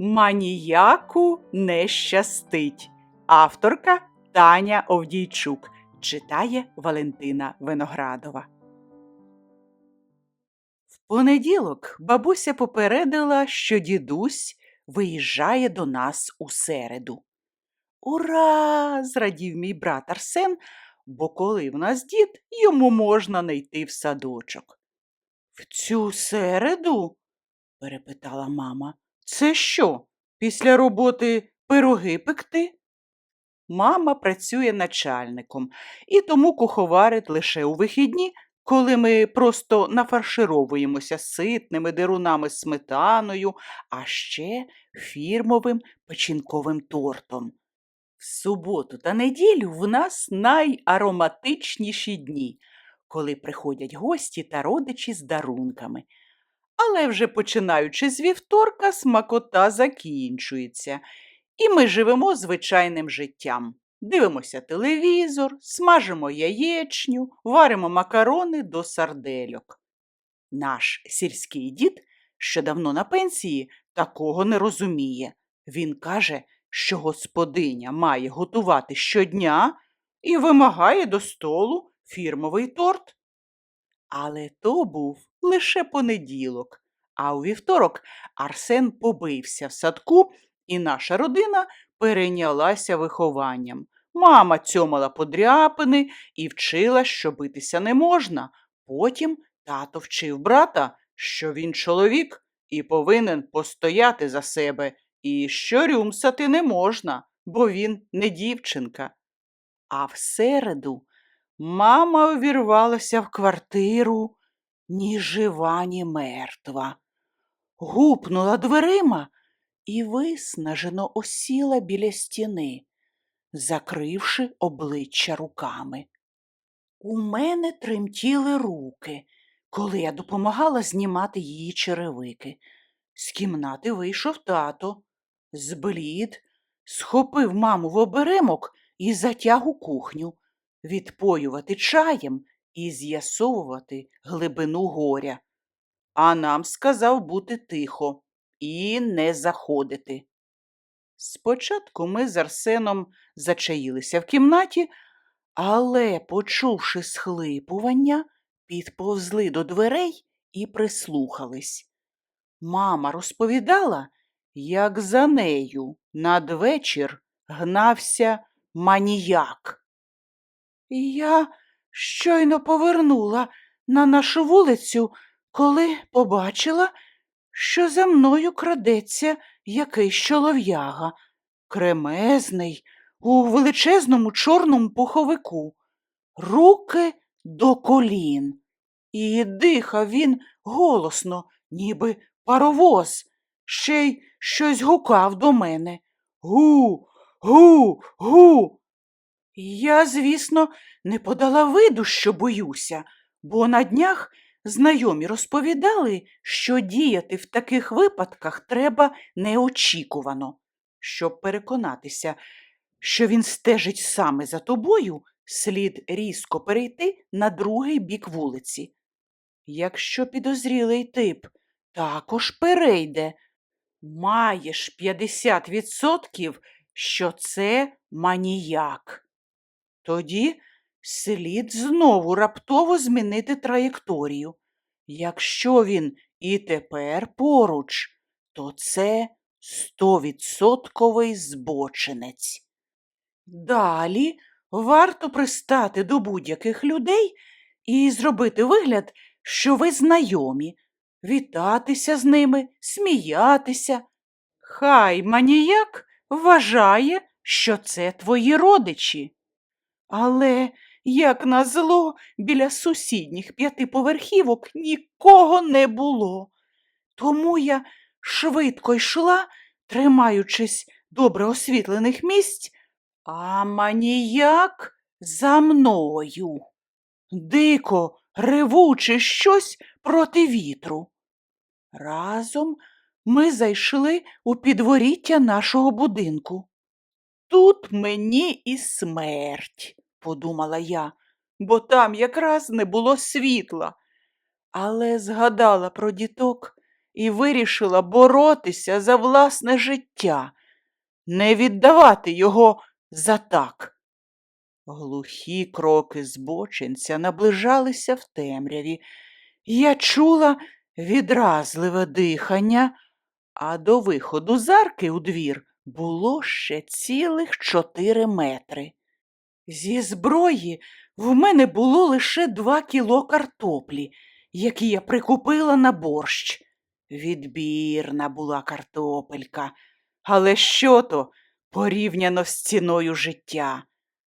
Маніяку не щастить. Авторка Таня Овдійчук читає Валентина Виноградова. В понеділок бабуся попередила, що дідусь виїжджає до нас у середу. Ура! зрадів мій брат Арсен, бо коли в нас дід, йому можна не йти в садочок. В цю середу? перепитала мама. Це що, після роботи пироги пекти? Мама працює начальником і тому куховарить лише у вихідні, коли ми просто нафаршировуємося ситними дерунами з сметаною, а ще фірмовим печінковим тортом. В суботу та неділю в нас найароматичніші дні, коли приходять гості та родичі з дарунками. Але вже починаючи з вівторка, смакота закінчується, і ми живемо звичайним життям. Дивимося телевізор, смажимо яєчню, варимо макарони до сардельок. Наш сільський дід, що давно на пенсії, такого не розуміє. Він каже, що господиня має готувати щодня і вимагає до столу фірмовий торт. Але то був лише понеділок, а у вівторок Арсен побився в садку, і наша родина перейнялася вихованням. Мама цьомала подряпини і вчила, що битися не можна. Потім тато вчив брата, що він чоловік і повинен постояти за себе, і що рюмсати не можна, бо він не дівчинка. А в середу мама увірвалася в квартиру ні жива, ні мертва. Гупнула дверима і виснажено осіла біля стіни, закривши обличчя руками. У мене тремтіли руки, коли я допомагала знімати її черевики. З кімнати вийшов тато, зблід, схопив маму в оберемок і затяг у кухню, відпоювати чаєм і з'ясовувати глибину горя. А нам сказав бути тихо і не заходити. Спочатку ми з Арсеном зачаїлися в кімнаті, але, почувши схлипування, підповзли до дверей і прислухались. Мама розповідала, як за нею надвечір гнався маніяк. Я щойно повернула на нашу вулицю, коли побачила, що за мною крадеться якийсь чолов'яга, кремезний, у величезному чорному пуховику, руки до колін. І дихав він голосно, ніби паровоз, ще й щось гукав до мене. Гу, гу, гу. Я, звісно, не подала виду, що боюся, бо на днях знайомі розповідали, що діяти в таких випадках треба неочікувано. Щоб переконатися, що він стежить саме за тобою, слід різко перейти на другий бік вулиці. Якщо підозрілий тип також перейде, маєш 50%, що це маніяк. Тоді слід знову раптово змінити траєкторію. Якщо він і тепер поруч, то це стовідсотковий збочинець. Далі варто пристати до будь-яких людей і зробити вигляд, що ви знайомі, вітатися з ними, сміятися. Хай маніяк вважає, що це твої родичі. Але, як назло, біля сусідніх п'ятиповерхівок нікого не було. Тому я швидко йшла, тримаючись добре освітлених місць, а маніяк за мною. Дико, ревучи щось проти вітру. Разом ми зайшли у підворіття нашого будинку. Тут мені і смерть, подумала я, бо там якраз не було світла. Але згадала про діток і вирішила боротися за власне життя, не віддавати його за так. Глухі кроки збочинця наближалися в темряві. Я чула відразливе дихання, а до виходу з арки у двір було ще цілих чотири метри. Зі зброї в мене було лише два кіло картоплі, які я прикупила на борщ. Відбірна була картопелька, але що то порівняно з ціною життя.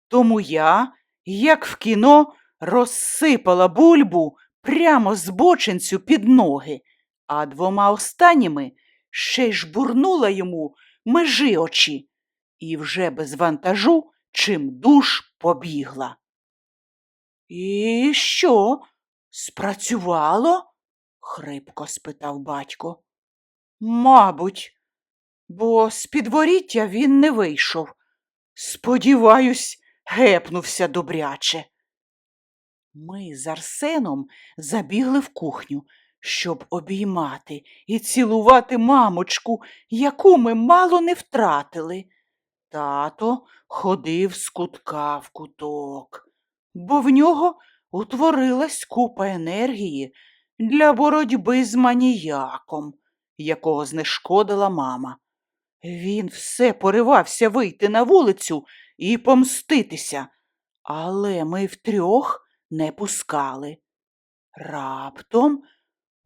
Тому я, як в кіно, розсипала бульбу прямо з бочинцю під ноги, а двома останніми ще й жбурнула йому межи очі і вже без вантажу чим душ побігла. І що? Спрацювало? хрипко спитав батько. Мабуть, бо з підворіття він не вийшов. Сподіваюсь, гепнувся добряче. Ми з Арсеном забігли в кухню, щоб обіймати і цілувати мамочку, яку ми мало не втратили. Тато ходив з кутка в куток, бо в нього утворилась купа енергії для боротьби з маніяком, якого знешкодила мама. Він все поривався вийти на вулицю і помститися, але ми втрьох не пускали. Раптом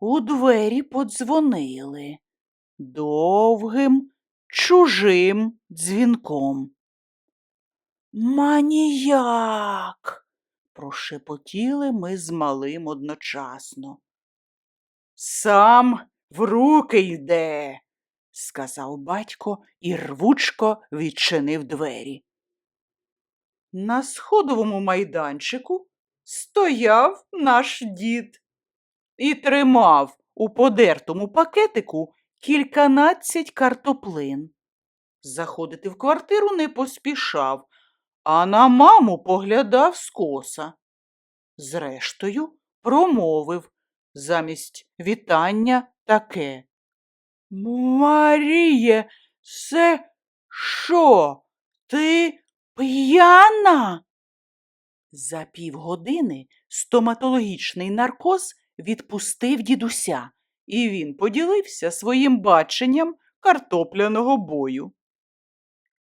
у двері подзвонили довгим, чужим дзвінком. Маніяк. прошепотіли ми з малим одночасно. Сам в руки йде, сказав батько і рвучко відчинив двері. На сходовому майданчику стояв наш дід і тримав у подертому пакетику кільканадцять картоплин. Заходити в квартиру не поспішав, а на маму поглядав скоса. Зрештою, промовив замість вітання таке. Маріє, це що? Ти п'яна? За півгодини стоматологічний наркоз відпустив дідуся, і він поділився своїм баченням картопляного бою.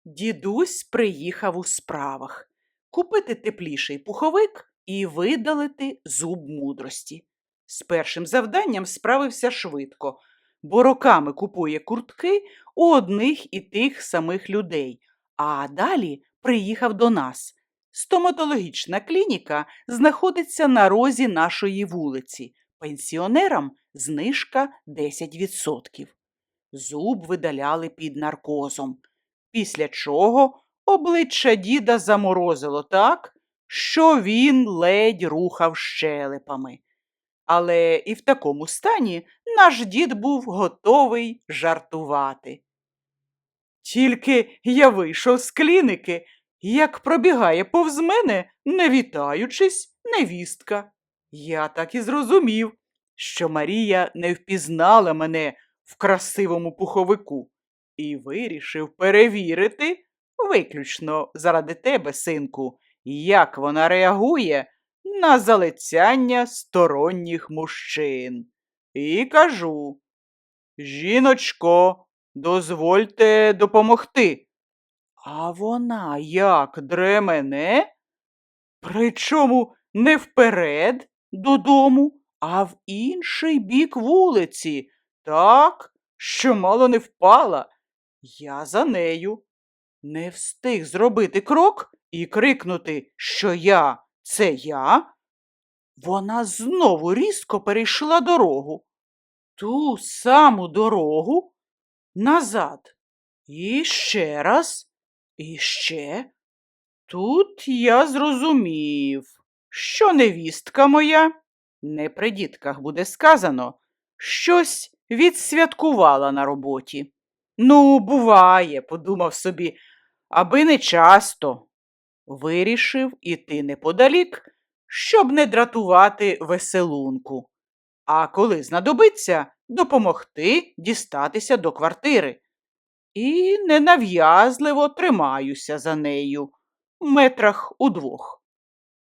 Дідусь приїхав у справах купити тепліший пуховик і видалити зуб мудрості. З першим завданням справився швидко, бо роками купує куртки у одних і тих самих людей, а далі приїхав до нас. Стоматологічна клініка знаходиться на розі нашої вулиці. Пенсіонерам знижка 10%. Зуб видаляли під наркозом, після чого обличчя діда заморозило так, що він ледь рухав щелепами. Але і в такому стані наш дід був готовий жартувати. Тільки я вийшов з кліники, як пробігає повз мене, не вітаючись, невістка. Я так і зрозумів, що Марія не впізнала мене в красивому пуховику і вирішив перевірити, виключно заради тебе, синку, як вона реагує на залицяння сторонніх мужчин. І кажу Жіночко, дозвольте допомогти. А вона як дремене? Причому не вперед додому, а в інший бік вулиці, так, що мало не впала. Я за нею. Не встиг зробити крок і крикнути, що я це я. Вона знову різко перейшла дорогу. Ту саму дорогу назад. І ще раз, і ще. Тут я зрозумів, що невістка моя, не при дітках буде сказано, щось відсвяткувала на роботі. Ну, буває, подумав собі, аби не часто. Вирішив іти неподалік, щоб не дратувати веселунку. А коли знадобиться, допомогти дістатися до квартири. І ненав'язливо тримаюся за нею, метрах удвох.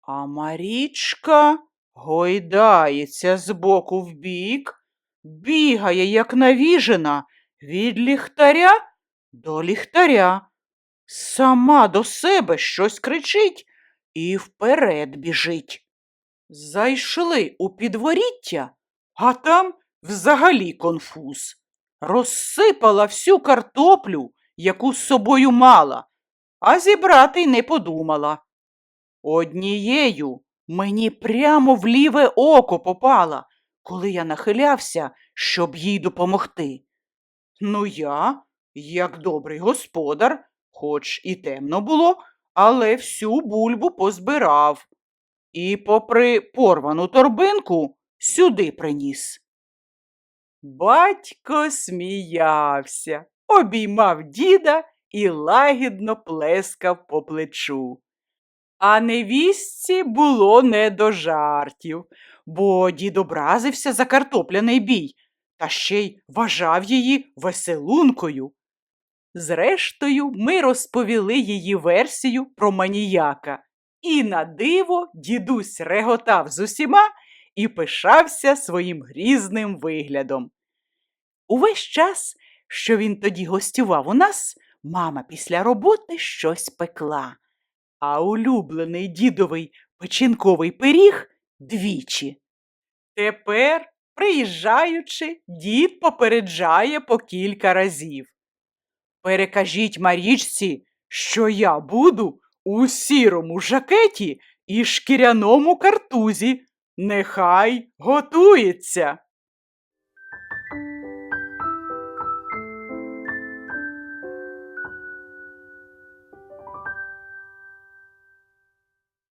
А Марічка гойдається з боку в бік, бігає, як навіжена, від ліхтаря до ліхтаря. Сама до себе щось кричить і вперед біжить. Зайшли у підворіття, а там взагалі конфуз. Розсипала всю картоплю, яку з собою мала, а зібрати й не подумала. Однією мені прямо в ліве око попала, коли я нахилявся, щоб їй допомогти. Ну, я, як добрий господар, хоч і темно було, але всю бульбу позбирав і, попри порвану торбинку, сюди приніс. Батько сміявся, обіймав діда і лагідно плескав по плечу. А невістці було не до жартів, бо дід образився за картопляний бій та ще й вважав її веселункою. Зрештою, ми розповіли її версію про маніяка, і на диво дідусь реготав з усіма і пишався своїм грізним виглядом. Увесь час, що він тоді гостював у нас, мама після роботи щось пекла, а улюблений дідовий печінковий пиріг двічі. Тепер, приїжджаючи, дід попереджає по кілька разів. Перекажіть Марічці, що я буду у сірому жакеті і шкіряному картузі. Нехай готується.